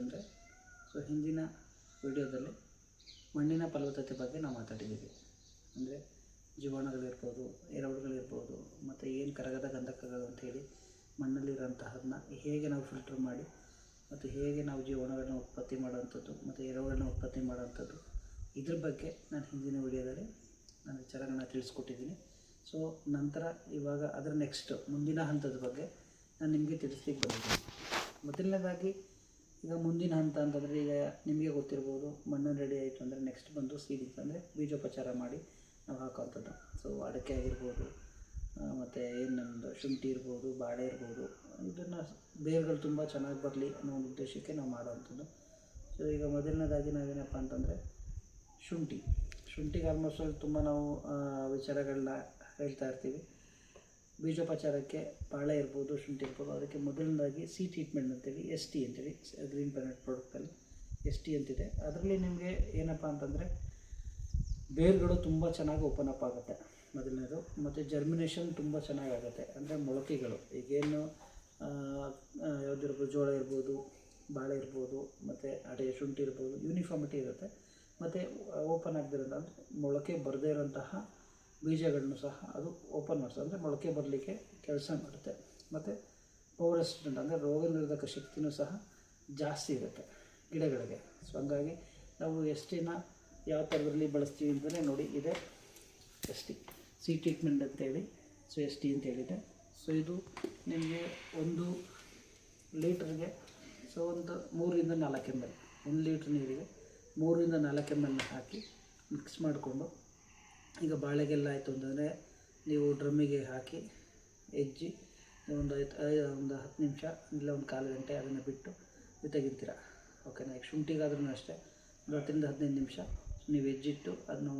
ಅಂತಂದರೆ ಸೊ ಹಿಂದಿನ ವಿಡಿಯೋದಲ್ಲಿ ಮಣ್ಣಿನ ಫಲವತ್ತತೆ ಬಗ್ಗೆ ನಾವು ಮಾತಾಡಿದ್ದೀವಿ. ಅಂದರೆ ಜೀವಾಣುಗಳಿರ್ಬೋದು ಎರವಳುಗಳಿರ್ಬೋದು ಮತ್ತು ಏನು ಕರಗದ ಗಂಧಕಗಳು ಅಂಥೇಳಿ ಮಣ್ಣಲ್ಲಿರೋಂತಹದನ್ನ ಹೇಗೆ ನಾವು ಫಿಲ್ಟರ್ ಮಾಡಿ, ಮತ್ತು ಹೇಗೆ ನಾವು ಜೀವಾಣುಗಳನ್ನ ಉತ್ಪತ್ತಿ ಮಾಡೋವಂಥದ್ದು, ಮತ್ತು ಎರೆಹುಳನ್ನ ಉತ್ಪತ್ತಿ ಮಾಡೋವಂಥದ್ದು, ಇದ್ರ ಬಗ್ಗೆ ನಾನು ಹಿಂದಿನ ವಿಡಿಯೋದಲ್ಲಿ ನಾನು ವಿಚಾರಗಳನ್ನ ತಿಳಿಸ್ಕೊಟ್ಟಿದ್ದೀನಿ. ಸೊ ನಂತರ ಇವಾಗ ಅದರ ನೆಕ್ಸ್ಟ್ ಮುಂದಿನ ಹಂತದ ಬಗ್ಗೆ ನಾನು ನಿಮಗೆ ತಿಳಿಸ್ಲಿಕ್ಕೆ ಬಂದಿದ್ದೀನಿ. ಮೊದಲನೇದಾಗಿ ಈಗ ಮುಂದಿನ ಹಂತ ಅಂತಂದರೆ ಈಗ ನಿಮಗೆ ಗೊತ್ತಿರ್ಬೋದು ಮಣ್ಣು ರೆಡಿ ಆಯಿತು ಅಂದರೆ ನೆಕ್ಸ್ಟ್ ಬಂದು ಸೀಡಿಂಗ್ಸ್ ಅಂದರೆ ಬೀಜೋಪಚಾರ ಮಾಡಿ ನಾವು ಹಾಕೋವಂಥದ್ದು. ಸೊ ಅಡಕೆ ಆಗಿರ್ಬೋದು ಮತ್ತು ಏನು ನಮ್ಮದು ಶುಂಠಿ ಇರ್ಬೋದು, ಬಾಳೆ ಇರ್ಬೋದು, ಇದನ್ನು ಬೇರುಗಳು ತುಂಬ ಚೆನ್ನಾಗಿ ಬರಲಿ ಅನ್ನೋ ಒಂದು ಉದ್ದೇಶಕ್ಕೆ ನಾವು ಮಾಡೋವಂಥದ್ದು. ಸೊ ಈಗ ಮೊದಲನೇದಾಗಿ ನಾವೇನಪ್ಪ ಅಂತಂದರೆ ಶುಂಠಿ. ಶುಂಠಿಗೆ ಆಲ್ಮೋಸ್ಟ್ ಅಲ್ಲಿ ತುಂಬ ನಾವು ವಿಚಾರಗಳನ್ನ ಹೇಳ್ತಾ ಇರ್ತೀವಿ. ಬೀಜೋಪಚಾರಕ್ಕೆ ಬಾಳೆ ಇರ್ಬೋದು, ಶುಂಠಿ ಇರ್ಬೋದು, ಅದಕ್ಕೆ ಮೊದಲನೇದಾಗಿ ಸಿ ಟ್ರೀಟ್ಮೆಂಟ್ ಅಂತೇಳಿ ಎಸ್ ಟಿ ಅಂತೇಳಿ ಗ್ರೀನ್ ಪ್ಲಾನೆಟ್ ಪ್ರಾಡಕ್ಟಲ್ಲಿ ಎಸ್ ಟಿ ಅಂತಿದೆ. ಅದರಲ್ಲಿ ನಿಮಗೆ ಏನಪ್ಪ ಅಂತಂದರೆ ಬೇರುಗಳು ತುಂಬ ಚೆನ್ನಾಗಿ ಓಪನ್ ಅಪ್ ಆಗುತ್ತೆ ಮೊದಲನೇದು, ಮತ್ತು ಜರ್ಮಿನೇಷನ್ ತುಂಬ ಚೆನ್ನಾಗಾಗುತ್ತೆ ಅಂದರೆ ಮೊಳಕೆಗಳು, ಈಗೇನು ಯಾವುದಿರ್ಬೋದು, ಜೋಳ ಇರ್ಬೋದು, ಬಾಳೆ ಇರ್ಬೋದು, ಮತ್ತು ಅಡೆ, ಶುಂಠಿ ಇರ್ಬೋದು ಯೂನಿಫಾರ್ಮಿಟಿ ಇರುತ್ತೆ. ಮತ್ತು ಓಪನ್ ಆಗದಿರೋದು ಅಂದರೆ ಮೊಳಕೆ ಬರದೇ ಇರೋಂತಹ ಬೀಜಗಳನ್ನು ಸಹ ಅದು ಓಪನ್ ಮಾಡ್ತದೆ ಅಂದರೆ ಮೊಳಕೆ ಬರಲಿಕ್ಕೆ ಕೆಲಸ ಮಾಡುತ್ತೆ. ಮತ್ತು ಪವರ್ ರೆಸಿಸ್ಟೆಂಟ್ ಅಂದರೆ ರೋಗ ನಿರೋಧಕ ಶಕ್ತಿನೂ ಸಹ ಜಾಸ್ತಿ ಇರುತ್ತೆ ಗಿಡಗಳಿಗೆ. ಸೊ ಹಂಗಾಗಿ ನಾವು ಎಸ್ ಟಿನ ಯಾವ ಥರದಲ್ಲಿ ಬಳಸ್ತೀವಿ ಅಂತಲೇ ನೋಡಿ, ಇದೆ ಎಸ್ ಟಿ, ಸಿ ಟ್ರೀಟ್ಮೆಂಟ್ ಅಂತೇಳಿ, ಸೊ ಎಸ್ ಟಿ ಅಂತ ಹೇಳಿದೆ. ಸೊ ಇದು ನಿಮಗೆ ಒಂದು ಲೀಟ್ರಿಗೆ, ಸೊ ಒಂದು ಮೂರರಿಂದ ನಾಲ್ಕು ಎಂ ಎಲ್ ಒಂದು ಲೀಟ್ರ್ ನೀರಿಗೆ ಮೂರರಿಂದ ನಾಲ್ಕು ಎಂ ಎಲ್ ಹಾಕಿ ಮಿಕ್ಸ್ ಮಾಡಿಕೊಂಡು ಈಗ ಬಾಳೆಗೆಲ್ಲ ಆಯಿತು ಅಂತಂದರೆ ನೀವು ಡ್ರಮ್ಮಿಗೆ ಹಾಕಿ ಹೆಜ್ಜಿ ಒಂದು ಐದು ಒಂದು ಹತ್ತು ನಿಮಿಷ ಇಲ್ಲ ಒಂದು ಕಾಲು ಗಂಟೆ ಅದನ್ನು ಬಿಟ್ಟು ತೆಗಿತೀರ. ಓಕೆನಾ ಈಗ ಶುಂಠಿಗಾದ್ರೂ ಅಷ್ಟೇ. ಒಂದು ಹತ್ತರಿಂದ ಹದಿನೈದು ನಿಮಿಷ ನೀವು ಹೆಜ್ಜಿಟ್ಟು ಅದನ್ನು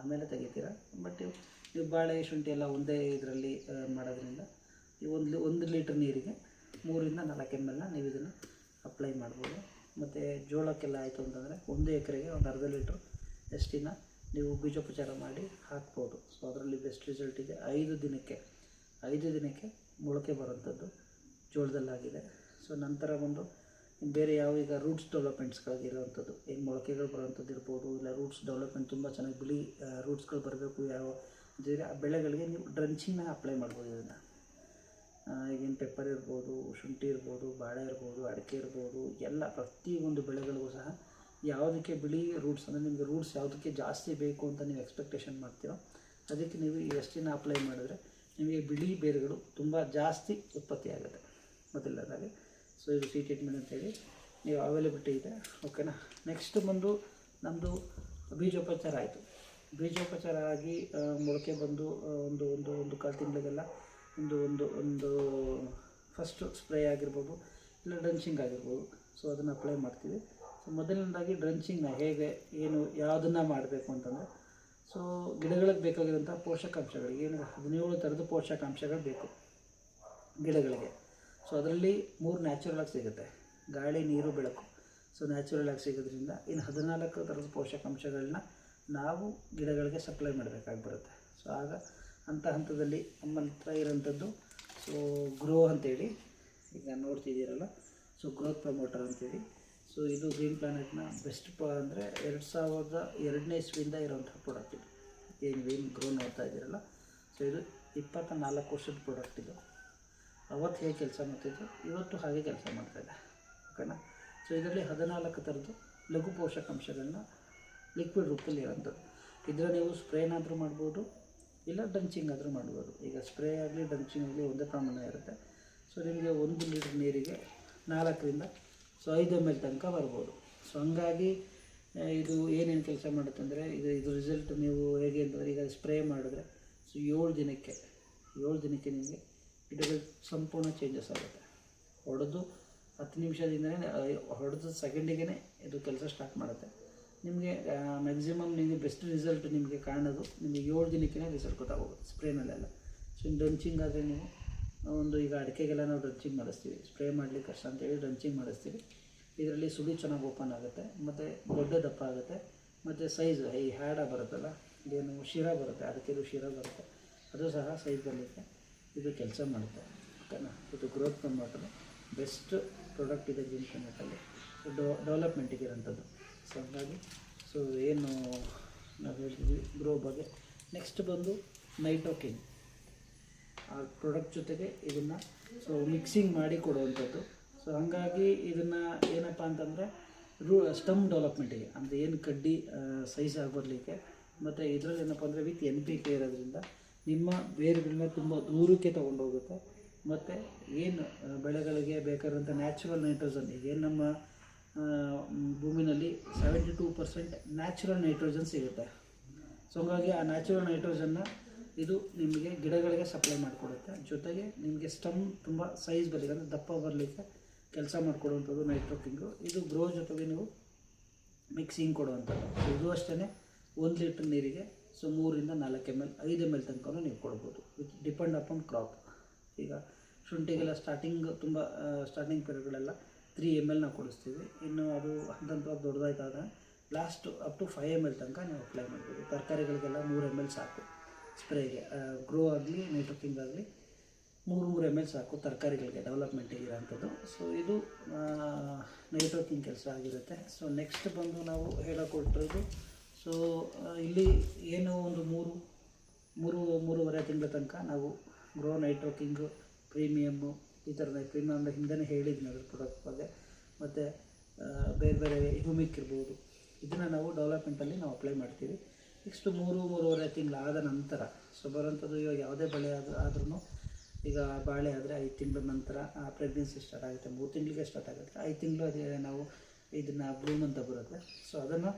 ಆಮೇಲೆ ತೆಗಿತೀರ. ಬಟ್ ನೀವು ಬಾಳೆ, ಶುಂಠಿ ಎಲ್ಲ ಒಂದೇ ಇದರಲ್ಲಿ ಮಾಡೋದ್ರಿಂದ ಈ ಒಂದು ಒಂದು ಲೀಟ್ರ್ ನೀರಿಗೆ ಮೂರಿಂದ ನಾಲ್ಕು ಎಂ ಎಲ್ನ ನೀವು ಇದನ್ನು ಅಪ್ಲೈ ಮಾಡ್ಬೋದು. ಮತ್ತು ಜೋಳಕ್ಕೆಲ್ಲ ಆಯಿತು ಅಂತಂದರೆ ಒಂದು ಎಕರೆಗೆ ಒಂದು ಅರ್ಧ ಲೀಟ್ರ್ ಎಷ್ಟಿನ ನೀವು ಬೀಜೋಪಚಾರ ಮಾಡಿ ಹಾಕ್ಬೋದು. ಸೊ ಅದರಲ್ಲಿ ಬೆಸ್ಟ್ ರಿಸಲ್ಟ್ ಇದೆ. ಐದು ದಿನಕ್ಕೆ ಐದು ದಿನಕ್ಕೆ ಮೊಳಕೆ ಬರೋಂಥದ್ದು ಜೋಳದಲ್ಲಾಗಿದೆ. ಸೊ ನಂತರ ಬಂದು ಬೇರೆ ಯಾವ ಈಗ ರೂಟ್ಸ್ ಡೆವಲಪ್ಮೆಂಟ್ಸ್ಗಳಿಗಿರೋವಂಥದ್ದು ಈಗ ಮೊಳಕೆಗಳು ಬರೋವಂಥದ್ದು ಇರ್ಬೋದು, ಇಲ್ಲ ರೂಟ್ಸ್ ಡೆವಲಪ್ಮೆಂಟ್ ತುಂಬ ಚೆನ್ನಾಗಿ ಬಿಳಿ ರೂಟ್ಸ್ಗಳು ಬರಬೇಕು ಯಾವ ಅಂತಿದ್ರೆ ಆ ಬೆಳೆಗಳಿಗೆ ನೀವು ಡ್ರಂಚಿಂಗ್ನ ಅಪ್ಲೈ ಮಾಡ್ಬೋದು ಇದನ್ನು. ಈಗೇನು ಪೆಪ್ಪರ್ ಇರ್ಬೋದು, ಶುಂಠಿ ಇರ್ಬೋದು, ಬಾಳೆ ಇರ್ಬೋದು, ಅಡಿಕೆ ಇರ್ಬೋದು, ಎಲ್ಲ ಪ್ರತಿಯೊಂದು ಬೆಳೆಗಳಿಗೂ ಸಹ ಯಾವುದಕ್ಕೆ ಬಿಳಿ ರೂಟ್ಸ್ ಅಂದರೆ ನಿಮಗೆ ರೂಟ್ಸ್ ಯಾವುದಕ್ಕೆ ಜಾಸ್ತಿ ಬೇಕು ಅಂತ ನೀವು ಎಕ್ಸ್ಪೆಕ್ಟೇಷನ್ ಮಾಡ್ತೀರೋ ಅದಕ್ಕೆ ನೀವು ಈ ಎಷ್ಟಿನ ಅಪ್ಲೈ ಮಾಡಿದ್ರೆ ನಿಮಗೆ ಬಿಳಿ ಬೇರುಗಳು ತುಂಬ ಜಾಸ್ತಿ ಉತ್ಪತ್ತಿ ಆಗುತ್ತೆ ಮೊದಲನೇದಾಗಿ. ಸೊ ಇದು ಸಿ ಟ್ರೀಟ್ಮೆಂಟ್ ಅಂತೇಳಿ ನೀವು ಅವೈಲಬಿಲಿಟಿ ಇದೆ. ಓಕೆನಾ ನೆಕ್ಸ್ಟ್ ಬಂದು ನಮ್ಮದು ಬೀಜೋಪಚಾರ ಆಯಿತು. ಬೀಜೋಪಚಾರ ಆಗಿ ಮೊಳಕೆ ಬಂದು ಒಂದು ಒಂದು ಒಂದು ಕಾಲು ತಿಂಗಳಿಗೆಲ್ಲ ಒಂದು ಒಂದು ಒಂದು ಫಸ್ಟು ಸ್ಪ್ರೇ ಆಗಿರ್ಬೋದು, ಇಲ್ಲ ಡ್ರಂಚಿಂಗ್ ಆಗಿರ್ಬೋದು. ಸೊ ಅದನ್ನು ಅಪ್ಲೈ ಮಾಡ್ತೀವಿ. ಮೊದಲನೇದಾಗಿ ಡ್ರಂಚಿಂಗ್ನ ಹೇಗೆ, ಏನು, ಯಾವುದನ್ನು ಮಾಡಬೇಕು ಅಂತಂದರೆ ಸೊ ಗಿಡಗಳಿಗೆ ಬೇಕಾಗಿರೋಂಥ ಪೋಷಕಾಂಶಗಳು, ಏನು ಹದಿನೇಳು ಥರದ ಪೋಷಕಾಂಶಗಳು ಬೇಕು ಗಿಡಗಳಿಗೆ. ಸೊ ಅದರಲ್ಲಿ ಮೂರು ನ್ಯಾಚುರಲ್ ಆಗಿ ಸಿಗುತ್ತೆ. ಗಾಳಿ, ನೀರು, ಬೆಳಕು. ಸೊ ನ್ಯಾಚುರಲ್ ಆಗಿ ಸಿಗೋದ್ರಿಂದ ಇನ್ನು ಹದಿನಾಲ್ಕು ಥರದ ಪೋಷಕಾಂಶಗಳನ್ನ ನಾವು ಗಿಡಗಳಿಗೆ ಸಪ್ಲೈ ಮಾಡಬೇಕಾಗಿ ಬರುತ್ತೆ. ಸೊ ಆಗ ಅಂತ ಹಂತದಲ್ಲಿ ನಮ್ಮ ಹತ್ರ ಇರೋಂಥದ್ದು ಸೊ ಗ್ರೋ ಅಂತೇಳಿ ಈಗ ನೋಡ್ತಿದ್ದೀರಲ್ಲ ಸೊ ಗ್ರೋತ್ ಪ್ರಮೋಟರ್ ಅಂತೇಳಿ ಸೊ ಇದು ಗ್ರೀನ್ ಪ್ಲಾನೆಟ್ನ ಬೆಸ್ಟ್ ಪ ಅಂದರೆ ಎರಡು ಸಾವಿರದ ಎರಡನೇ ಇಸ್ವಿಯಿಂದ ಇರೋಂಥ ಪ್ರಾಡಕ್ಟ್ ಇದು. ಏನು ಏನು ಗ್ರೋ ನೋಡ್ತಾ ಇದ್ದೀರಲ್ಲ ಸೊ ಇದು ಇಪ್ಪತ್ತ ನಾಲ್ಕು ವರ್ಷದ ಪ್ರಾಡಕ್ಟ್ ಇದು. ಅವತ್ತು ಹೇಗೆ ಕೆಲಸ ಮಾಡ್ತಿದ್ದು ಇವತ್ತು ಹಾಗೆ ಕೆಲಸ ಮಾಡ್ತಾಯಿದೆ ಓಕೆನಾ ಸೊ ಇದರಲ್ಲಿ ಹದಿನಾಲ್ಕು ಥರದ್ದು ಲಘು ಪೋಷಕಾಂಶಗಳನ್ನ ಲಿಕ್ವಿಡ್ ರೂಪದಲ್ಲಿ ಇರೋಂಥದ್ದು ಇದರ ನೀವು ಸ್ಪ್ರೇನಾದರೂ ಮಾಡ್ಬೋದು, ಇಲ್ಲ ಡಂಚಿಂಗ್ ಆದರೂ ಮಾಡ್ಬೋದು. ಈಗ ಸ್ಪ್ರೇ ಆಗಲಿ ಡಂಚಿಂಗ್ ಆಗಲಿ ಒಂದೇ ಪ್ರಮಾಣ ಇರುತ್ತೆ. ಸೊ ನಿಮಗೆ ಒಂದು ಲೀಟ್ರ್ ನೀರಿಗೆ ನಾಲ್ಕರಿಂದ ಸೊ ಐದು ಎಂ ಎಲ್ ತನಕ ಬರ್ಬೋದು. ಸೊ ಹಂಗಾಗಿ ಇದು ಏನೇನು ಕೆಲಸ ಮಾಡುತ್ತೆ ಅಂದರೆ, ಇದು ಇದು ರಿಸಲ್ಟ್ ನೀವು ಹೇಗೆ ಅಂತಂದರೆ ಈಗ ಸ್ಪ್ರೇ ಮಾಡಿದ್ರೆ ಸೊ ಏಳು ದಿನಕ್ಕೆ ಏಳು ದಿನಕ್ಕೆ ನಿಮಗೆ ಗಿಡಗಳು ಸಂಪೂರ್ಣ ಚೇಂಜಸ್ ಆಗುತ್ತೆ. ಹೊಡೆದು ಹತ್ತು ನಿಮಿಷದಿಂದನೇ ಹೊಡೆದ ಸೆಕೆಂಡಿಗೆ ಇದು ಕೆಲಸ ಸ್ಟಾರ್ಟ್ ಮಾಡುತ್ತೆ. ನಿಮಗೆ ಮ್ಯಾಕ್ಸಿಮಮ್ ನಿಮಗೆ ಬೆಸ್ಟ್ ರಿಸಲ್ಟ್ ನಿಮಗೆ ಕಾಣೋದು, ನಿಮಗೆ ಏಳು ದಿನಕ್ಕೆ ರಿಸಲ್ಟ್ ಗೊತ್ತಾಗೋಗುತ್ತೆ ಸ್ಪ್ರೇನಲ್ಲೆಲ್ಲ ಸೊ ಡ್ರಂಚಿಂಗ್ ಆದರೆ ನೀವು, ಒಂದು ಈಗ ಅಡಿಕೆಗೆಲ್ಲ ನಾವು ಡ್ರಂಚಿಂಗ್ ಮಾಡಿಸ್ತೀವಿ. ಸ್ಪ್ರೇ ಮಾಡಲಿಕ್ಕೆ ಕಷ್ಟ ಅಂತೇಳಿ ಡ್ರಂಚಿಂಗ್ ಮಾಡಿಸ್ತೀವಿ. ಇದರಲ್ಲಿ ಸುಳಿ ಚೆನ್ನಾಗಿ ಓಪನ್ ಆಗುತ್ತೆ. ಮತ್ತು ದೊಡ್ಡ ದಪ್ಪ ಆಗುತ್ತೆ. ಮತ್ತು ಸೈಜ್ ಈ ಹ್ಯಾಡ ಬರುತ್ತಲ್ಲ, ಇದೇನು ಶಿರ ಬರುತ್ತೆ, ಅದಕ್ಕೆ ಇದು ಶಿರ ಬರುತ್ತೆ. ಅದು ಸಹ ಸೈಜ್ ಇದು ಕೆಲಸ ಮಾಡುತ್ತೆ. ಓಕೆನಾ? ಇದು ಗ್ರೋತ್ ಪ್ರಮೋಟರ್ ಬೆಸ್ಟ್ ಪ್ರಾಡಕ್ಟ್ ಇದೆ ಜಿಮ್ ಸೊ ಡೊ ಡೆವಲಪ್ಮೆಂಟಿಗೆ ಇರೋಂಥದ್ದು ಸೊ ಹಂಗಾಗಿ ಸೊ ಏನು ನಾವು ಹೇಳ್ತೀವಿ ಗ್ರೋ ಬಗ್ಗೆ. ನೆಕ್ಸ್ಟ್ ಬಂದು ನೈಟೋಕಿನ್ ಆ ಪ್ರಾಡಕ್ಟ್ ಜೊತೆಗೆ ಇದನ್ನು ಸೊ ಮಿಕ್ಸಿಂಗ್ ಮಾಡಿ ಕೊಡುವಂಥದ್ದು ಸೊ ಹಾಗಾಗಿ ಇದನ್ನು ಏನಪ್ಪ ಅಂತಂದರೆ, ರೂ, ಸ್ಟಮ್ ಡೆವಲಪ್ಮೆಂಟಿಗೆ ಅಂದರೆ ಏನು ಕಡ್ಡಿ ಸೈಜ್ ಆಗಿಬರಲಿಕ್ಕೆ, ಮತ್ತು ಇದರಲ್ಲಿ ಏನಪ್ಪ ಅಂದರೆ ವಿತ್ ಎನ್ ಪಿ ಕೆ ಇರೋದ್ರಿಂದ ನಿಮ್ಮ ಬೇರುಗಳನ್ನ ತುಂಬ ದೂರಕ್ಕೆ ತೊಗೊಂಡೋಗುತ್ತೆ. ಮತ್ತು ಏನು ಬೆಳೆಗಳಿಗೆ ಬೇಕಾದಂಥ ನ್ಯಾಚುರಲ್ ನೈಟ್ರೋಜನ್ ಏನು ನಮ್ಮ ಭೂಮಿನಲ್ಲಿ seventy two percent natural nitrogen ಸಿಗುತ್ತೆ. ಸೊ ಹಂಗಾಗಿ ಆ ನ್ಯಾಚುರಲ್ ನೈಟ್ರೋಜನ್ನ ಇದು ನಿಮಗೆ ಗಿಡಗಳಿಗೆ ಸಪ್ಲೈ ಮಾಡಿಕೊಡುತ್ತೆ. ಜೊತೆಗೆ ನಿಮಗೆ ಸ್ಟಮ್ ತುಂಬ ಸೈಜ್ ಬರಲಿಕ್ಕೆ, ಅಂದರೆ ದಪ್ಪ ಬರಲಿಕ್ಕೆ ಕೆಲಸ ಮಾಡಿಕೊಡುವಂಥದ್ದು ನೈಟ್ರೋಕಿಂಗು ಇದು ಗ್ರೋ ಜೊತೆಗೆ ನೀವು ಮಿಕ್ಸಿಂಗ್ ಕೊಡುವಂಥದ್ದು. ಇದು ಅಷ್ಟೇ ಒಂದು ಲೀಟ್ರ್ ನೀರಿಗೆ ಸೊ ಮೂರಿಂದ ನಾಲ್ಕು ಎಂ ಎಲ್ ಐದು ಎಂ ಎಲ್ ತನಕ ನೀವು ಕೊಡ್ಬೋದು. ವಿತ್ ಡಿಪೆಂಡ್ ಅಪಾನ್ ಕ್ರಾಪ್ ಈಗ ಶುಂಠಿಗೆಲ್ಲ ಸ್ಟಾರ್ಟಿಂಗ್ ತುಂಬ ಸ್ಟಾರ್ಟಿಂಗ್ ಪೀರಿಯಡ್ಗಳೆಲ್ಲ ತ್ರೀ ಎಂ ಎಲ್ ನಾವು ಕೊಡಿಸ್ತೀವಿ. ಇನ್ನು ಅದು ಹಂತ ಹಂತವಾಗಿ ದೊಡ್ಡದಾಯ್ತಾಗ last up to five M L ತನಕ ನೀವು ಅಪ್ಲೈ ಮಾಡ್ಬೋದು. ತರಕಾರಿಗಳಿಗೆಲ್ಲ ಮೂರು ಎಂ ಎಲ್ ಸಾಕು. ಸ್ಪ್ರೇಗೆ ಗ್ರೋ ಆಗಲಿ ನೈಟ್ರೋಕಿಂಗ್ ಆಗಲಿ ಮೂರು ಎಂ ಎಲ್ ಸಾಕು ತರಕಾರಿಗಳಿಗೆ ಡೆವಲಪ್ಮೆಂಟ್ ಇರೋಂಥದ್ದು ಸೊ ಇದು ನೈಟ್ರೋಕಿಂಗ್ ಕೆಲಸ ಆಗಿರುತ್ತೆ. ಸೊ ನೆಕ್ಸ್ಟ್ ಬಂದು ನಾವು ಹೇಳಕೊಟ್ಟಿರೋದು ಸೊ ಇಲ್ಲಿ ಏನು ಒಂದು ಮೂರು ಮೂರು, ಮೂರುವರೆ ತಿಂಗಳ ತನಕ ನಾವು ಗ್ರೋ ನೈಟ್ರೋಕಿಂಗು ಪ್ರೀಮಿಯಮ್ಮು ಈ ಥರದ ಪ್ರೀಮಿಯಮ್ ಅಂದರೆ ಹಿಂದೆ ಹೇಳಿದ್ವಿ ಅದ್ರ ಪ್ರಾಡಕ್ಟ್ ಬಗ್ಗೆ. ಮತ್ತು ಬೇರೆ ಬೇರೆ ಹ್ಯೂಮಿಕ್ ಇರ್ಬೋದು. ಇದನ್ನು ನಾವು ಡೆವಲಪ್ಮೆಂಟಲ್ಲಿ ನಾವು ಅಪ್ಲೈ ಮಾಡ್ತೀವಿ. ನೆಕ್ಸ್ಟ್ ಮೂರು, ಮೂರುವರೆ ತಿಂಗಳಾದ ನಂತರ ಸೊ ಬರೋಂಥದ್ದು ಇವಾಗ ಯಾವುದೇ ಬೆಳೆ ಆದ ಆದ್ರೂ ಈಗ ಬಾಳೆ ಆದರೆ ಐದು ತಿಂಗಳ ನಂತರ ಪ್ರೆಗ್ನೆನ್ಸಿ ಸ್ಟಾರ್ಟ್ ಆಗುತ್ತೆ. ಮೂರು ತಿಂಗಳಿಗೆ ಸ್ಟಾರ್ಟ್ ಆಗುತ್ತೆ. ಐದು ತಿಂಗಳು ಅದೇ ನಾವು ಇದನ್ನು ಬ್ಲೂಮ್ ಅಂತ ಬರುತ್ತೆ. ಸೊ ಅದನ್ನು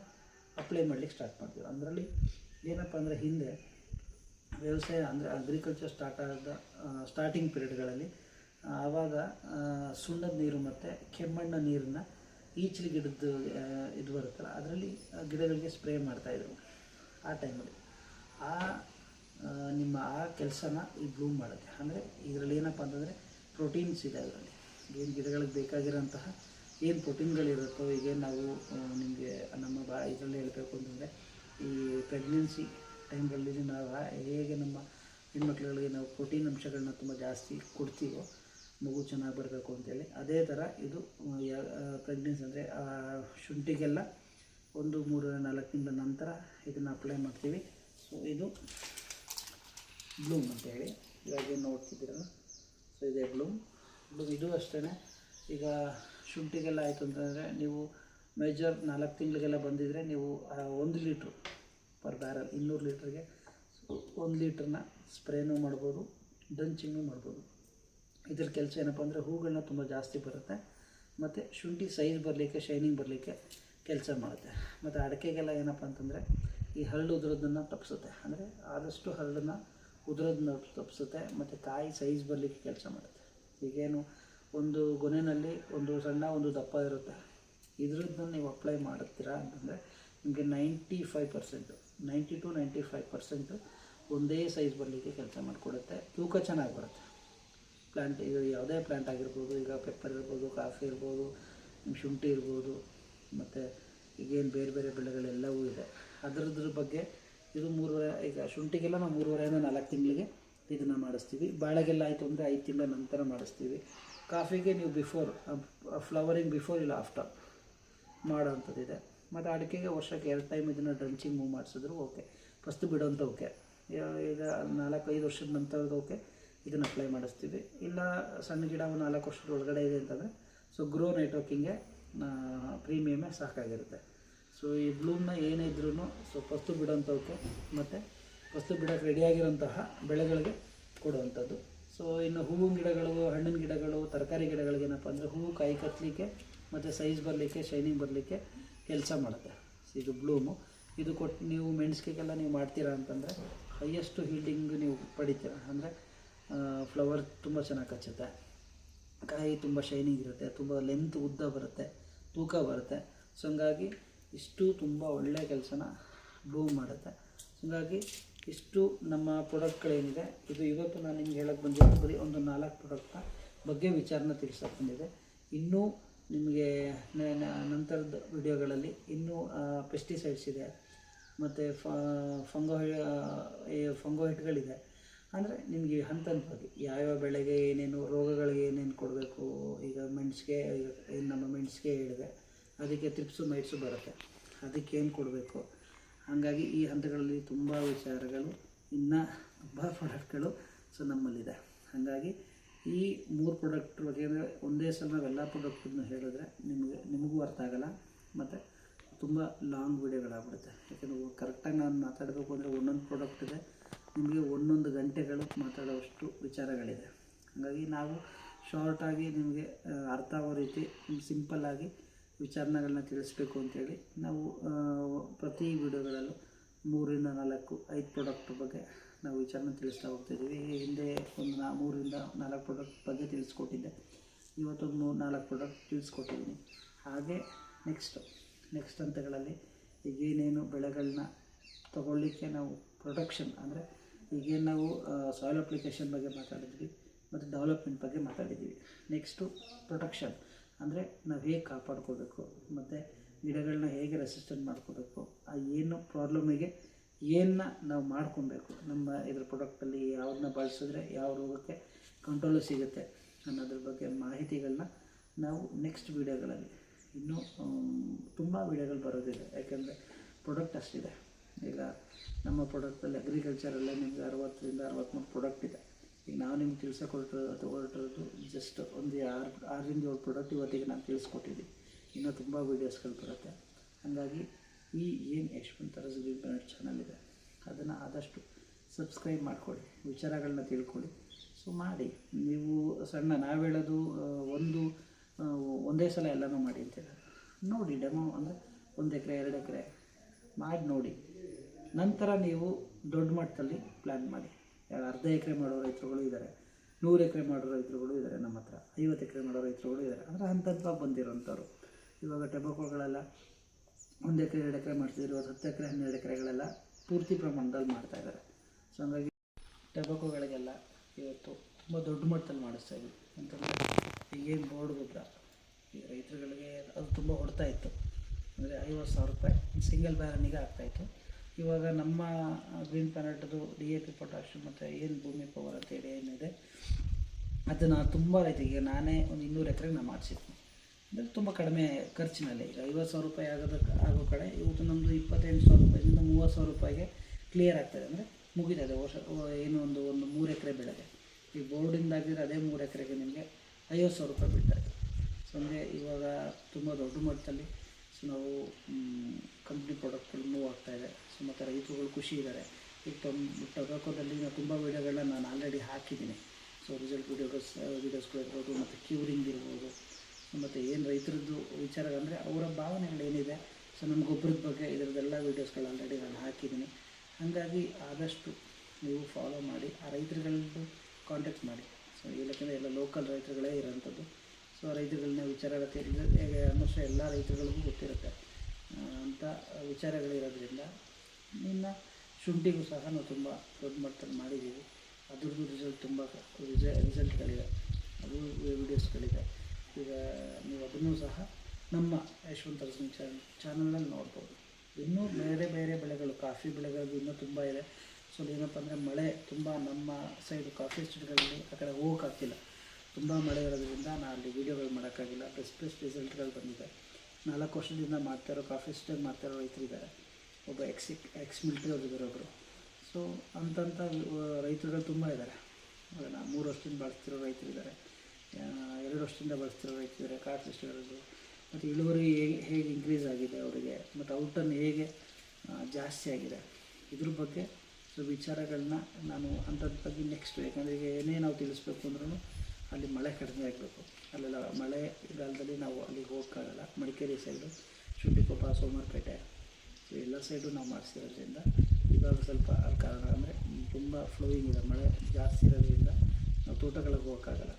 ಅಪ್ಲೈ ಮಾಡ್ಲಿಕ್ಕೆ ಸ್ಟಾರ್ಟ್ ಮಾಡ್ತೀವಿ. ಅದರಲ್ಲಿ ಏನಪ್ಪ ಅಂದರೆ ಹಿಂದೆ ವ್ಯವಸಾಯ ಅಂದರೆ ಅಗ್ರಿಕಲ್ಚರ್ ಸ್ಟಾರ್ಟ್ ಆದ ಸ್ಟಾರ್ಟಿಂಗ್ ಪೀರಿಯಡ್ಗಳಲ್ಲಿ ಆವಾಗ ಸುಣ್ಣದ ನೀರು ಮತ್ತು ಕೆಮ್ಮಣ್ಣ ನೀರನ್ನ ಈಚಲು ಗಿಡದ್ದು ಇದು ಬರುತ್ತಲ್ಲ ಅದರಲ್ಲಿ ಗಿಡಗಳಿಗೆ ಸ್ಪ್ರೇ ಮಾಡ್ತಾಯಿದ್ರು ಆ ಟೈಮಲ್ಲಿ ಆ ಆ, ನಿಮ್ಮ ಆ ಕೆಲಸನ ಈ ಬ್ಲೂಮ್ ಮಾಡುತ್ತೆ. ಅಂದರೆ ಇದರಲ್ಲಿ ಏನಪ್ಪ ಅಂತಂದರೆ ಪ್ರೋಟೀನ್ಸ್ ಇದೆ ಅದರಲ್ಲಿ. ಏನು ಗಿಡಗಳಿಗೆ ಬೇಕಾಗಿರೋಂತಹ ಏನು ಪ್ರೋಟೀನ್ಗಳಿರುತ್ತೋ ಈಗ ನಾವು ನಿಮಗೆ ನಮ್ಮ ಬಾ ಇದರಲ್ಲಿ ಹೇಳಬೇಕು ಅಂತಂದರೆ ಈ ಪ್ರೆಗ್ನೆನ್ಸಿ ಟೈಮ್ಗಳಲ್ಲಿ ನಾವು ಹೇಗೆ ನಮ್ಮ ಹೆಣ್ಮಕ್ಳುಗಳಿಗೆ ನಾವು ಪ್ರೋಟೀನ್ ಅಂಶಗಳನ್ನ ತುಂಬ ಜಾಸ್ತಿ ಕೊಡ್ತೀವೋ, ಮಗು ಚೆನ್ನಾಗಿ ಬರಬೇಕು ಅಂತೇಳಿ. ಅದೇ ಥರ ಇದು ಪ್ರೆಗ್ನೆನ್ಸಿ ಅಂದರೆ ಶುಂಠಿಗೆಲ್ಲ ಒಂದು ಮೂರು ನಾಲ್ಕು ತಿಂಗಳ ನಂತರ ಇದನ್ನು ಅಪ್ಲೈ ಮಾಡ್ತೀವಿ. ಸೊ ಇದು ಬ್ಲೂಮ್ ಅಂತೇಳಿ. ಇವಾಗ ಏನು ನೋಡ್ತಿದ್ದೀರಲ್ಲ ಸೊ ಇದೆ ಬ್ಲೂಮ್ ಬ್ಲೂಮ್ ಇದು ಅಷ್ಟೇ ಈಗ ಶುಂಠಿಗೆಲ್ಲ ಆಯಿತು ಅಂತಂದರೆ ನೀವು ಮೇಜರ್ ನಾಲ್ಕು ತಿಂಗಳಿಗೆಲ್ಲ ಬಂದಿದ್ದರೆ ನೀವು ಒಂದು ಲೀಟ್ರು ಪರ್ ಬ್ಯಾರಲ್ ಇನ್ನೂರು ಲೀಟ್ರಿಗೆ ಒಂದು ಲೀಟ್ರನ್ನ ಸ್ಪ್ರೇನೂ ಮಾಡ್ಬೋದು ಡ್ರಂಚಿಂಗು ಮಾಡ್ಬೋದು. ಇದ್ರ ಕೆಲಸ ಏನಪ್ಪ ಅಂದರೆ ಹೂಗಳನ್ನ ತುಂಬ ಜಾಸ್ತಿ ಬರುತ್ತೆ. ಮತ್ತು ಶುಂಠಿ ಸೈಜ್ ಬರಲಿಕ್ಕೆ ಶೈನಿಂಗ್ ಬರಲಿಕ್ಕೆ ಕೆಲಸ ಮಾಡುತ್ತೆ. ಮತ್ತು ಅಡಿಕೆಗೆಲ್ಲ ಏನಪ್ಪ ಅಂತಂದರೆ ಈ ಹರಳು ಉದುರೋದನ್ನು ತಪ್ಪಿಸುತ್ತೆ. ಅಂದರೆ ಆದಷ್ಟು ಹರಳನ್ನು ಉದುರೋದನ್ನ ತಪ್ಪಿಸುತ್ತೆ, ಮತ್ತು ಕಾಯಿ ಸೈಜ್ ಬರಲಿಕ್ಕೆ ಕೆಲಸ ಮಾಡುತ್ತೆ. ಈಗೇನು ಒಂದು ಗೊನೆಯಲ್ಲಿ ಒಂದು ಸಣ್ಣ ಒಂದು ದಪ್ಪ ಇರುತ್ತೆ. ಇದ್ರದ್ದು ನೀವು ಅಪ್ಲೈ ಮಾಡ್ತೀರಾ ಅಂತಂದರೆ ನಿಮಗೆ ninety five percent ninety to ninety five percent ಒಂದೇ ಸೈಜ್ ಬರಲಿಕ್ಕೆ ಕೆಲಸ ಮಾಡಿಕೊಡುತ್ತೆ. ತೂಕ ಚೆನ್ನಾಗಿ ಬರುತ್ತೆ. ಪ್ಲ್ಯಾಂಟ್ ಇದು ಯಾವುದೇ ಪ್ಲ್ಯಾಂಟ್ ಆಗಿರ್ಬೋದು, ಈಗ ಪೆಪ್ಪರ್ ಇರ್ಬೋದು ಕಾಫಿ ಇರ್ಬೋದು, ಶುಂಠಿ ಇರ್ಬೋದು, ಮತ್ತು ಈಗೇನು ಬೇರೆ ಬೇರೆ ಬೆಳೆಗಳೆಲ್ಲವೂ ಇದೆ. ಅದರದ್ರ ಬಗ್ಗೆ ಇದು ಮೂರುವರೆ, ಈಗ ಶುಂಠಿಗೆಲ್ಲ ನಾವು ಮೂರುವರೆಯಿಂದ ನಾಲ್ಕು ತಿಂಗಳಿಗೆ ಇದನ್ನು ಮಾಡಿಸ್ತೀವಿ. ಬಾಳೆಗೆಲ್ಲ ಆಯಿತು ಅಂದರೆ ಐದು ತಿಂಗಳ ನಂತರ ಮಾಡಿಸ್ತೀವಿ. ಕಾಫಿಗೆ ನೀವು ಬಿಫೋರ್ ಫ್ಲವರಿಂಗ್ ಬಿಫೋರ್ ಇಲ್ಲ ಆಫ್ಟರ್ ಮಾಡೋವಂಥದ್ದಿದೆ ಮತ್ತು ಅಡಿಕೆಗೆ ವರ್ಷಕ್ಕೆ ಎರಡು ಟೈಮ್ ಇದನ್ನು ಡ್ರಂಚಿಂಗ್ ಮೂವ್ ಮಾಡಿಸಿದ್ರು ಓಕೆ. ಫಸ್ಟ್ ಬಿಡೋಂಥ ಓಕೆ. ಈಗ ನಾಲ್ಕೈದು ವರ್ಷದ ನಂತರದ ಓಕೆ ಇದನ್ನು ಅಪ್ಲೈ ಮಾಡಿಸ್ತೀವಿ. ಇಲ್ಲ ಸಣ್ಣ ಗಿಡ ನಾಲ್ಕು ವರ್ಷದ ಒಳಗಡೆ ಇದೆ ಅಂತಂದರೆ ಸೊ ಗ್ರೋ ನೆಟ್ವರ್ಕಿಂಗೆ ಪ್ರೀಮಿಯಮೇ ಸಾಕಾಗಿರುತ್ತೆ. ಸೊ ಈ ಬ್ಲೂಮ್ನ ಏನೇ ಇದ್ರೂ ಸೊ ಫಸ್ಟು ಬಿಡೋಂಥವಕ್ಕೆ ಮತ್ತು ಫಸ್ಟು ಬಿಡೋಕ್ಕೆ ರೆಡಿಯಾಗಿರೋಂತಹ ಬೆಳೆಗಳಿಗೆ ಕೊಡುವಂಥದ್ದು. ಸೊ ಇನ್ನು ಹೂವಿನ ಗಿಡಗಳು, ಹಣ್ಣಿನ ಗಿಡಗಳು, ತರಕಾರಿ ಗಿಡಗಳಿಗೆ ಏನಪ್ಪ ಅಂದರೆ ಹೂವು ಕಾಯಿ ಕತ್ತಲಿಕ್ಕೆ ಮತ್ತು ಸೈಜ್ ಬರಲಿಕ್ಕೆ ಶೈನಿಂಗ್ ಬರಲಿಕ್ಕೆ ಕೆಲಸ ಮಾಡುತ್ತೆ. ಇದು ಬ್ಲೂಮು. ಇದು ಕೊಟ್ಟು ನೀವು ಮೆಣಸಿಗೆಲ್ಲ ನೀವು ಮಾಡ್ತೀರಾ ಅಂತಂದರೆ ಹೈಯೆಸ್ಟು ಹೀಲ್ಡಿಂಗ್ ನೀವು ಪಡಿತೀರ ಅಂದರೆ ಫ್ಲವರ್ ತುಂಬ ಚೆನ್ನಾಗಿ ಕಚ್ಚುತ್ತೆ. ಕಾಯಿ ತುಂಬ ಶೈನಿಂಗ್ ಇರುತ್ತೆ, ತುಂಬ ಲೆಂತ್ ಉದ್ದ ಬರುತ್ತೆ, ತೂಕ ಬರುತ್ತೆ. ಸೊ ಹಂಗಾಗಿ ಇಷ್ಟು ತುಂಬ ಒಳ್ಳೆಯ ಕೆಲಸನ ಬ್ಲೂಮ್ ಮಾಡುತ್ತೆ. ಹಾಗಾಗಿ ಇಷ್ಟು ನಮ್ಮ ಪ್ರಾಡಕ್ಟ್ಗಳೇನಿದೆ ಇದು ಇವತ್ತು ನಾನು ನಿಮ್ಗೆ ಹೇಳಕ್ಕೆ ಬಂದಿದ್ದು ಬರೀ ಒಂದು ನಾಲ್ಕು ಪ್ರಾಡಕ್ಟ್ನ ಬಗ್ಗೆ ವಿಚಾರನ ತಿಳಿಸೋಕೆ ಬಂದಿದೆ. ಇನ್ನೂ ನಿಮಗೆ ನಂತರದ ವಿಡಿಯೋಗಳಲ್ಲಿ ಇನ್ನೂ ಪೆಸ್ಟಿಸೈಡ್ಸ್ ಇದೆ, ಮತ್ತು ಫಂಗೋ ಫಂಗೋ ಹಿಟ್ಗಳಿದೆ ಅಂದರೆ ನಿಮಗೆ ಹಂತ ಹಂತವಾಗಿ ಯಾವ್ಯಾವ ಬೆಳೆಗೆ ಏನೇನು ರೋಗಗಳಿಗೆ ಏನೇನು ಕೊಡಬೇಕು, ಈಗ ಮೆಣಸಿಗೆ ಈಗ ನಮ್ಮ ಮೆಣಸಿಗೆ ಹೇಳಿದೆ. ಅದಕ್ಕೆ ತ್ರಿಪ್ಸು ಮೈಟ್ಸು ಬರುತ್ತೆ. ಅದಕ್ಕೆ ಏನು ಕೊಡಬೇಕು? ಹಾಗಾಗಿ ಈ ಹಂತಗಳಲ್ಲಿ ತುಂಬ ವಿಚಾರಗಳು, ಇನ್ನೂ ತುಂಬ ಪ್ರಾಡಕ್ಟ್ಗಳು ಸೊ ನಮ್ಮಲ್ಲಿದೆ. ಹಾಗಾಗಿ ಈ ಮೂರು ಪ್ರಾಡಕ್ಟ್ ಬಗ್ಗೆ ಅಂದರೆ ಒಂದೇ ಸಲ ನಾವೆಲ್ಲ ಪ್ರಾಡಕ್ಟನ್ನು ಹೇಳಿದ್ರೆ ನಿಮಗೆ, ನಿಮಗೂ ಅರ್ಥ ಆಗಲ್ಲ, ಮತ್ತು ತುಂಬ ಲಾಂಗ್ ವೀಡಿಯೋಗಳಾಗ್ಬಿಡುತ್ತೆ ಯಾಕೆಂದರೆ ಕರೆಕ್ಟಾಗಿ ನಾನು ಮಾತಾಡಬೇಕು ಅಂದರೆ ಒಂದೊಂದು ಪ್ರಾಡಕ್ಟ್ ಇದೆ, ನಿಮಗೆ ಒಂದೊಂದು ಗಂಟೆಗಳು ಮಾತಾಡೋವಷ್ಟು ವಿಚಾರಗಳಿದೆ. ಹಾಗಾಗಿ ನಾವು ಶಾರ್ಟಾಗಿ ನಿಮಗೆ ಅರ್ಥ ಆಗೋ ರೀತಿ ಸಿಂಪಲ್ಲಾಗಿ ವಿಚಾರಣೆಗಳನ್ನ ತಿಳಿಸ್ಬೇಕು ಅಂತೇಳಿ ನಾವು ಪ್ರತಿ ವಿಡಿಯೋಗಳಲ್ಲೂ ಮೂರಿಂದ ನಾಲ್ಕು, ಐದು ಪ್ರಾಡಕ್ಟ್ ಬಗ್ಗೆ ನಾವು ವಿಚಾರಣೆ ತಿಳಿಸ್ತಾ ಹೋಗ್ತಿದ್ದೀವಿ ಹಿಂದೆ ಒಂದು ನಾ, ಮೂರಿಂದ ನಾಲ್ಕು ಪ್ರಾಡಕ್ಟ್ ಬಗ್ಗೆ ತಿಳಿಸ್ಕೊಟ್ಟಿದ್ದೆ. ಇವತ್ತೊಂದು ಮೂರು ನಾಲ್ಕು ಪ್ರಾಡಕ್ಟ್ ತಿಳಿಸ್ಕೊಟ್ಟಿದ್ದೀನಿ. ಹಾಗೆ ನೆಕ್ಸ್ಟ್ ನೆಕ್ಸ್ಟ್ ಹಂತಗಳಲ್ಲಿ ಈಗೇನೇನು ಬೆಳೆಗಳನ್ನ ತಗೊಳ್ಳಿಕ್ಕೆ ನಾವು ಪ್ರೊಡಕ್ಷನ್ ಅಂದರೆ ಈಗೇನು ನಾವು ಸಾಯಿಲ್ ಅಪ್ಲಿಕೇಶನ್ ಬಗ್ಗೆ ಮಾತಾಡಿದ್ವಿ, ಮತ್ತು ಡೆವಲಪ್ಮೆಂಟ್ ಬಗ್ಗೆ ಮಾತಾಡಿದ್ದೀವಿ ನೆಕ್ಸ್ಟು ಪ್ರೊಟೆಕ್ಷನ್ ಅಂದರೆ ನಾವು ಹೇಗೆ ಕಾಪಾಡ್ಕೋಬೇಕು, ಮತ್ತು ಗಿಡಗಳನ್ನ ಹೇಗೆ ರೆಸಿಸ್ಟೆಂಟ್ ಮಾಡ್ಕೋಬೇಕು, ಆ ಏನು ಪ್ರಾಬ್ಲಮಿಗೆ ಏನನ್ನ ನಾವು ಮಾಡ್ಕೊಬೇಕು, ನಮ್ಮ ಇದ್ರ ಪ್ರಾಡಕ್ಟಲ್ಲಿ ಯಾವ್ದನ್ನ ಬಳಸಿದ್ರೆ ಯಾವ ರೋಗಕ್ಕೆ ಕಂಟ್ರೋಲು ಸಿಗುತ್ತೆ ಅನ್ನೋದ್ರ ಬಗ್ಗೆ ಮಾಹಿತಿಗಳನ್ನ ನಾವು ನೆಕ್ಸ್ಟ್ ವೀಡಿಯೋಗಳಲ್ಲಿ ಇನ್ನೂ ತುಂಬ ವೀಡಿಯೋಗಳು ಬರೋದಿದೆ. ಯಾಕೆಂದರೆ ಪ್ರಾಡಕ್ಟ್ ಅಷ್ಟಿದೆ. ಈಗ ನಮ್ಮ ಪ್ರಾಡಕ್ಟಲ್ಲಿ ಅಗ್ರಿಕಲ್ಚರಲ್ಲೇ ನಿಮಗೆ ಅರವತ್ತರಿಂದ ಅರವತ್ತ್ಮೂರು ಪ್ರಾಡಕ್ಟ್ ಇದೆ. ಈಗ ನಾವು ನಿಮ್ಗೆ ಹೊರಟಿರೋ ತಗೊಳ್ತಿರೋದು ಜಸ್ಟ್ ಒಂದು ಆರು, ಆರರಿಂದ ಏಳು ಪ್ರಾಡಕ್ಟ್ ಇವತ್ತಿಗೆ ನಾನು ತಿಳಿಸ್ಕೊಟ್ಟಿದ್ದೀನಿ ಇನ್ನೂ ತುಂಬ ವೀಡಿಯೋಸ್ಗಳು ಬರುತ್ತೆ. ಹಾಗಾಗಿ ಈ ಏನು ಯಶವಂತ ರಸ್ ಗ್ರೀನ್ ಚಾನಲ್ ಇದೆ, ಅದನ್ನು ಆದಷ್ಟು ಸಬ್ಸ್ಕ್ರೈಬ್ ಮಾಡ್ಕೊಳ್ಳಿ, ವಿಚಾರಗಳನ್ನ ತಿಳ್ಕೊಳ್ಳಿ. ಸೊ ಮಾಡಿ, ನೀವು ಸಣ್ಣ ನಾವು ಹೇಳೋದು ಒಂದು ಒಂದೇ ಸಲ ಎಲ್ಲನೂ ಮಾಡಿ ಅಂತ ಹೇಳೋದು. ನೋಡಿ ಡೆಮೋ ಅಂದರೆ ಒಂದು ಎಕರೆ, ಎರಡು ಎಕರೆ, ಮಾಡಿ ನೋಡಿ. ನಂತರ ನೀವು ದೊಡ್ಡ ಮಟ್ಟದಲ್ಲಿ ಪ್ಲ್ಯಾನ್ ಮಾಡಿ. ಅರ್ಧ ಎಕರೆ ಮಾಡೋ ರೈತರುಗಳು ಇದ್ದಾರೆ, ನೂರು ಎಕರೆ ಮಾಡೋ ರೈತರುಗಳು ಇದ್ದಾರೆ ನಮ್ಮ ಹತ್ರ, ಐವತ್ತು ಎಕರೆ ಮಾಡೋ ರೈತರುಗಳು ಇದ್ದಾರೆ. ಅಂದರೆ ಹಂತ ಹಂತವಾಗಿ ಬಂದಿರೋಂಥವ್ರು. ಇವಾಗ ಟೊಬಾಕೋಗಳೆಲ್ಲ ಒಂದು ಎಕರೆ, ಎರಡು ಎಕರೆ ಮಾಡ್ತಿದ್ರು, ಇವತ್ತು ಹತ್ತು ಎಕರೆ, ಹನ್ನೆರಡು ಎಕರೆಗಳೆಲ್ಲ ಪೂರ್ತಿ ಪ್ರಮಾಣದಲ್ಲಿ ಮಾಡ್ತಾ ಇದ್ದಾರೆ. ಸೊ ಹಂಗಾಗಿ ಟೊಬಾಕೋಗಳಿಗೆಲ್ಲ ಇವತ್ತು ತುಂಬ ದೊಡ್ಡ ಮಟ್ಟದಲ್ಲಿ ಮಾಡಿಸ್ತಾ ಇದ್ವಿ. ಅಂತಂದರೆ ಈಗೇನು ಬೋರ್ಡ್ ಗೊಬ್ಬರ ಈ ರೈತರುಗಳಿಗೆ ಅದು ತುಂಬ ಹೊಡ್ತಾ ಇತ್ತು. ಅಂದರೆ ಐವತ್ತು ಸಾವಿರ ರೂಪಾಯಿ, ಸಿಂಗಲ್ ಬ್ಯಾರನಿಗೆ ಆಗ್ತಾಯಿತ್ತು ಇವಾಗ ನಮ್ಮ ಗ್ರೀನ್ ಪ್ಲಾನೆಟ್ದು ಡಿ ಎ ಪಿ ಪೊಟ್ಯಾಷಿಯಮ್ ಮತ್ತು ಏನು ಭೂಮಿ ಪವರ್ ಅಂತೇಳಿ ಏನಿದೆ, ಅದನ್ನು ತುಂಬ ರೈತರಿಗೆ, ನಾನೇ ಒಂದು ಇನ್ನೂರು ಎಕರೆಗೆ ನಾನು ಮಾಡಿಸಿದ್ದೀನಿ ಅಂದರೆ ತುಂಬ ಕಡಿಮೆ ಖರ್ಚಿನಲ್ಲಿ. ಈಗ ಐವತ್ತು ಸಾವಿರ ರೂಪಾಯಿ ಆಗೋದಕ್ಕೆ ಆಗೋ ಕಡೆ ಇವತ್ತು ನಮ್ಮದು ಇಪ್ಪತ್ತೆಂಟು ಸಾವಿರ ರೂಪಾಯಿಂದ ಮೂವತ್ತು ಸಾವಿರ ರೂಪಾಯಿಗೆ ಕ್ಲಿಯರ್ ಆಗ್ತದೆ. ಅಂದರೆ ಮುಗಿತದೆ ವರ್ಷ ಏನೋ ಒಂದು ಒಂದು ಮೂರು ಎಕರೆ ಬೆಳೆಗೆ ಈ ಬೋರ್ಡಿಂದ ಆಗಿದ್ರೆ ಅದೇ ಮೂರು ಎಕರೆಗೆ ನಿಮಗೆ ಐವತ್ತು ಸಾವಿರ ರೂಪಾಯಿ ಬೀಳ್ತದೆ ಸೊ ಅಂದರೆ ಇವಾಗ ತುಂಬ ದೊಡ್ಡ ಮಟ್ಟದಲ್ಲಿ ಸೊ ನಾವು ಕಂಪ್ನಿ ಪ್ರಾಡಕ್ಟ್ಗಳು ಮೂವ್ ಆಗ್ತಾ ಇದೆ. ಸೊ ಮತ್ತು ರೈತರುಗಳು ಖುಷಿ ಇದ್ದಾರೆ ಈಗ ಟೊಮ್ ಟೊಬ್ಯಾಕೋದಲ್ಲಿ ನಾನು ತುಂಬ ವೀಡಿಯೋಗಳನ್ನ ನಾನು ಆಲ್ರೆಡಿ ಹಾಕಿದ್ದೀನಿ. ಸೊ ರಿಸಲ್ಟ್ ವೀಡಿಯೋಸ್ ವೀಡಿಯೋಸ್ಗಳು ಇರ್ಬೋದು, ಮತ್ತು ಕ್ಯೂರಿಂಗ್ ಇರ್ಬೋದು. ಮತ್ತು ಏನು ರೈತರದ್ದು ವಿಚಾರಗಳಂದರೆ ಅವರ ಭಾವನೆಗಳು ಏನಿದೆ, ಸೊ ನಮ್ಮ ಗೊಬ್ಬರದ ಬಗ್ಗೆ ಇದರದ್ದೆಲ್ಲ ವೀಡಿಯೋಸ್ಗಳು ಆಲ್ರೆಡಿ ನಾನು ಹಾಕಿದ್ದೀನಿ. ಹಾಗಾಗಿ ಆದಷ್ಟು ನೀವು ಫಾಲೋ ಮಾಡಿ, ಆ ರೈತರುಗಳದ್ದು ಕಾಂಟ್ಯಾಕ್ಟ್ ಮಾಡಿ. ಸೊ ಇಲ್ಲಕ್ಕಿಂತ ಎಲ್ಲ ಲೋಕಲ್ ರೈತರುಗಳೇ ಇರೋಂಥದ್ದು. ಸೊ ರೈತರುಗಳನ್ನ ವಿಚಾರ ತಿಳಿದ್ರೆ ಹೇಗೆ ಆಲ್ಮೋಸ್ಟ್ ಎಲ್ಲ ರೈತರುಗಳಿಗೂ ಗೊತ್ತಿರುತ್ತೆ. ಅಂಥ ವಿಚಾರಗಳಿರೋದ್ರಿಂದ ಇನ್ನು ಶುಂಠಿಗೂ ಸಹ ನಾವು ತುಂಬ ದೊಡ್ಡ ಮಟ್ಟದಲ್ಲಿ ಮಾಡಿದ್ದೀವಿ. ಅದ್ರದ್ದು ರಿಸಲ್ಟ್ ತುಂಬ ರಿಸ ರಿಸಲ್ಟ್ಗಳಿವೆ ಅದು ವೀಡಿಯೋಸ್ಗಳಿದೆ ಈಗ ನೀವು ಅದನ್ನು ಸಹ ನಮ್ಮ ಯಶವಂತ ಸಿಂಗ್ ಚಾನಲ್ ಚಾನಲ್ನಲ್ಲಿ ನೋಡ್ಬೋದು. ಇನ್ನೂ ಬೇರೆ ಬೇರೆ ಬೆಳೆಗಳು, ಕಾಫಿ ಬೆಳೆಗಳು ಇನ್ನೂ ತುಂಬ ಇದೆ. ಸೊ ಏನಪ್ಪ ಅಂದರೆ ಮಳೆ ತುಂಬ ನಮ್ಮ ಸೈಡು ಕಾಫಿ ಸ್ಟೇಟ್ಗಳಲ್ಲಿ ಆ ಕಡೆ ಹೋಗೋಕ್ಕಾಗ್ತಿಲ್ಲ. ತುಂಬ ಮಳೆ ಇರೋದ್ರಿಂದ ನಾನು ಅಲ್ಲಿ ವೀಡಿಯೋಗಳು ಮಾಡೋಕ್ಕಾಗಿಲ್ಲ. ಬೆಸ್ಟ್ ಬೆಸ್ಟ್ ರಿಸಲ್ಟ್ಗಳು ಬಂದಿದೆ. ನಾಲ್ಕು ವರ್ಷದಿಂದ ಮಾಡ್ತಾ ಇರೋ ಕಾಫಿ ಸ್ಟೇಗ್ ಮಾಡ್ತಾ ಇರೋ ರೈತರಿದ್ದಾರೆ ಒಬ್ಬ ಎಕ್ಸ್ ಎಕ್ಸ್ ಮಿಲ್ಟ್ರಿ ಅವ್ರು ಇದ್ದಾರೆ ಒಬ್ಬರು ಸೊ ಅಂತಂಥ ರೈತರುಗಳು ತುಂಬ ಇದ್ದಾರೆ. ಅದನ್ನು ಮೂರು ವರ್ಷದಿಂದ ಬಳಸ್ತಿರೋ ರೈತರಿದ್ದಾರೆ ಇದ್ದಾರೆ. ಎರಡು ವರ್ಷದಿಂದ ಬಳಸ್ತಿರೋ ರೈತರಿದ್ದಾರೆ ಕಾಫಿ ಇರೋದು ಮತ್ತು ಇಳುವರಿ ಹೇಗೆ ಹೇಗೆ ಇನ್ಕ್ರೀಸ್ ಆಗಿದೆ ಅವರಿಗೆ? ಮತ್ತು ಔಟನ್ನು ಹೇಗೆ ಜಾಸ್ತಿ ಆಗಿದೆ? ಇದ್ರ ಬಗ್ಗೆ ಸೊ ವಿಚಾರಗಳನ್ನ ನಾನು ಅಂಥದ್ದು ಬಗ್ಗೆ ನೆಕ್ಸ್ಟ್ ಯಾಕಂದರೆ ಈಗ ಏನೇ ನಾವು ತಿಳಿಸ್ಬೇಕು ಅಂದ್ರೂ ಅಲ್ಲಿ ಮಳೆ ಕಡಿಮೆ ಆಗಬೇಕು. ಅಲ್ಲೆಲ್ಲ ಮಳೆಗಾಲದಲ್ಲಿ ನಾವು ಅಲ್ಲಿಗೆ ಹೋಗೋಕ್ಕಾಗಲ್ಲ. ಮಡಿಕೇರಿ ಸೈಡು ಶುಂಠಿಕೊಪ್ಪ ಸೋಮವಾರಪೇಟೆ ಸೊ ಎಲ್ಲ ಸೈಡು ನಾವು ಮಾಡಿಸಿರೋದ್ರಿಂದ ಇವಾಗ ಸ್ವಲ್ಪ ಅಲ್ಲಿ ಕಾರಣ ಅಂದರೆ ತುಂಬ ಫ್ಲೋಯಿಂಗ್ ಇದೆ. ಮಳೆ ಜಾಸ್ತಿ ಇರೋದ್ರಿಂದ ನಾವು ತೋಟಗಳಿಗೆ ಹೋಗೋಕ್ಕಾಗಲ್ಲ.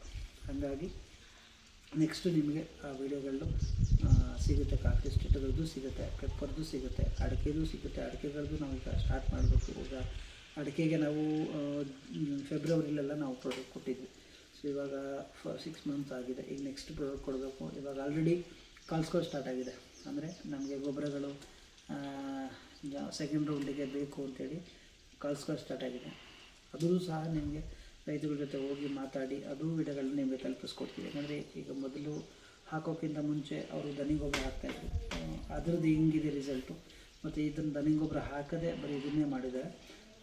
ಹಾಗಾಗಿ ನೆಕ್ಸ್ಟು ನಿಮಗೆ ಆ ವಿಡಿಯೋಗಳು ಸಿಗುತ್ತೆ. ಕಾಫಿ ಸ್ಟೇಟ್ಗಳದ್ದು ಸಿಗುತ್ತೆ, ಪೆಪ್ಪರ್ದು ಸಿಗುತ್ತೆ, ಅಡಿಕೆದು ಸಿಗುತ್ತೆ. ಅಡಿಕೆಗಳದ್ದು ನಾವು ಈಗ ಸ್ಟಾರ್ಟ್ ಮಾಡಬೇಕು. ಈಗ ಅಡಿಕೆಗೆ ನಾವು ಫೆಬ್ರವರಿಲೆಲ್ಲ ನಾವು ಪ್ರಾಡಕ್ಟ್ ಕೊಟ್ಟಿದ್ವಿ. ಸೊ ಇವಾಗ ಫ ಸಿಕ್ಸ್ ಮಂತ್ಸ್ ಆಗಿದೆ. ಈಗ ನೆಕ್ಸ್ಟ್ ಪ್ರೊಡಕ್ಟ್ ಕೊಡಬೇಕು. ಇವಾಗ ಆಲ್ರೆಡಿ ಕಲ್ಸ್ಕೋ ಸ್ಟಾರ್ಟ್ ಆಗಿದೆ. ಅಂದರೆ ನಮಗೆ ಗೊಬ್ಬರಗಳು ಸೆಕೆಂಡ್ ರೌಂಡಿಗೆ ಬೇಕು ಅಂತೇಳಿ ಕಲ್ಸ್ಕೋ ಸ್ಟಾರ್ಟ್ ಆಗಿದೆ. ಅದೂ ಸಹ ನಿಮಗೆ ರೈತರ ಜೊತೆ ಹೋಗಿ ಮಾತಾಡಿ ಅದು ಗಿಡಗಳನ್ನ ನಿಮಗೆ ತಲುಪಿಸ್ಕೊಡ್ತೀವಿ. ಯಾಕಂದರೆ ಈಗ ಮೊದಲು ಹಾಕೋಕ್ಕಿಂತ ಮುಂಚೆ ಅವರು ದನಿ ಗೊಬ್ಬರ ಹಾಕ್ತಾಯಿದ್ರು ಅದರದ್ದು ಹೆಂಗಿದೆ ರಿಸಲ್ಟು ಮತ್ತು ಇದನ್ನು ದನಿ ಗೊಬ್ಬರ ಹಾಕದೆ ಬರೀ ಇದನ್ನೇ ಮಾಡಿದ್ದಾರೆ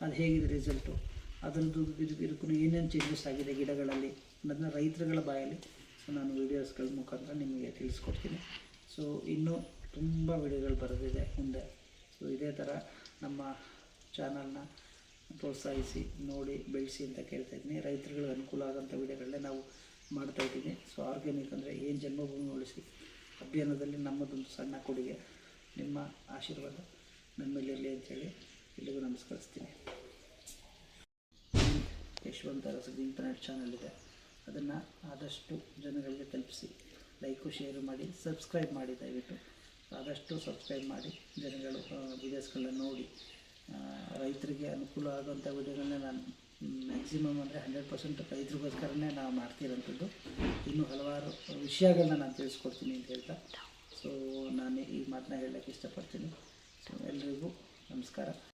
ಅದು ಹೇಗಿದೆ ರಿಸಲ್ಟು ಅದರದ್ದು ಇದಕ್ಕೂ ಏನೇನು ಚೇಂಜಸ್ ಆಗಿದೆ ಗಿಡಗಳಲ್ಲಿ ಅನ್ನೋದನ್ನ ರೈತರುಗಳ ಬಾಯಲ್ಲಿ ಸೊ ನಾನು ವೀಡಿಯೋಸ್ಗಳ ಮುಖಾಂತರ ನಿಮಗೆ ತಿಳಿಸ್ಕೊಡ್ತೀನಿ. ಸೊ ಇನ್ನೂ ತುಂಬ ವಿಡಿಯೋಗಳು ಬರೆದಿದೆ ಮುಂದೆ. ಸೊ ಇದೇ ಥರ ನಮ್ಮ ಚಾನಲ್ನ ಪ್ರೋತ್ಸಾಹಿಸಿ, ನೋಡಿ, ಬೆಳೆಸಿ ಅಂತ ಕೇಳ್ತಾ ಇದ್ದೀನಿ. ರೈತರುಗಳಿಗೆ ಅನುಕೂಲ ಆಗೋಂಥ ವಿಡಿಯೋಗಳನ್ನೇ ನಾವು ಮಾಡ್ತಾ ಇದ್ದೀನಿ ಸೊ ಆರ್ಗ್ಯಾನಿಕ್ ಅಂದರೆ ಏನು ಜನ್ಮಭೂಮಿ ಉಳಿಸಿ ಅಭಿಯಾನದಲ್ಲಿ ನಮ್ಮದೊಂದು ಸಣ್ಣ ಕೊಡುಗೆ, ನಿಮ್ಮ ಆಶೀರ್ವಾದ ನಮ್ಮಲ್ಲಿರಲಿ ಅಂಥೇಳಿ ಎಲ್ಲಿಗೂ ನಮಸ್ಕರಿಸ್ತೀನಿ. ಯಶವಂತ ರಸದ ಇಂಟರ್ನೆಟ್ ಚಾನಲ್ ಇದೆ. ಅದನ್ನು ಆದಷ್ಟು ಜನಗಳಿಗೆ ತಲುಪಿಸಿ. ಲೈಕು ಶೇರು ಮಾಡಿ ಸಬ್ಸ್ಕ್ರೈಬ್ ಮಾಡಿ ದಯವಿಟ್ಟು. ಆದಷ್ಟು ಸಬ್ಸ್ಕ್ರೈಬ್ ಮಾಡಿ ಜನಗಳು ವೀಡಿಯೋಸ್ಗಳನ್ನ ನೋಡಿ. ರೈತರಿಗೆ ಅನುಕೂಲ ಆಗುವಂಥ ವಿಡಿಯೋಗಳನ್ನ ನಾನು ಮ್ಯಾಕ್ಸಿಮಮ್ ಅಂದರೆ ಹಂಡ್ರೆಡ್ ಪರ್ಸೆಂಟ್ ರೈತರಿಗೋಸ್ಕರನೇ ನಾವು ಮಾಡ್ತಿರೋಂಥದ್ದು. ಇನ್ನೂ ಹಲವಾರು ವಿಷಯಗಳನ್ನ ನಾನು ತಿಳಿಸ್ಕೊಡ್ತೀನಿ ಅಂತ ಹೇಳ್ತಾ. ಸೊ ನಾನು ಈ ಮಾತನ್ನ ಹೇಳೋಕ್ಕೆ ಇಷ್ಟಪಡ್ತೀನಿ. ಸೊ ಎಲ್ರಿಗೂ ನಮಸ್ಕಾರ.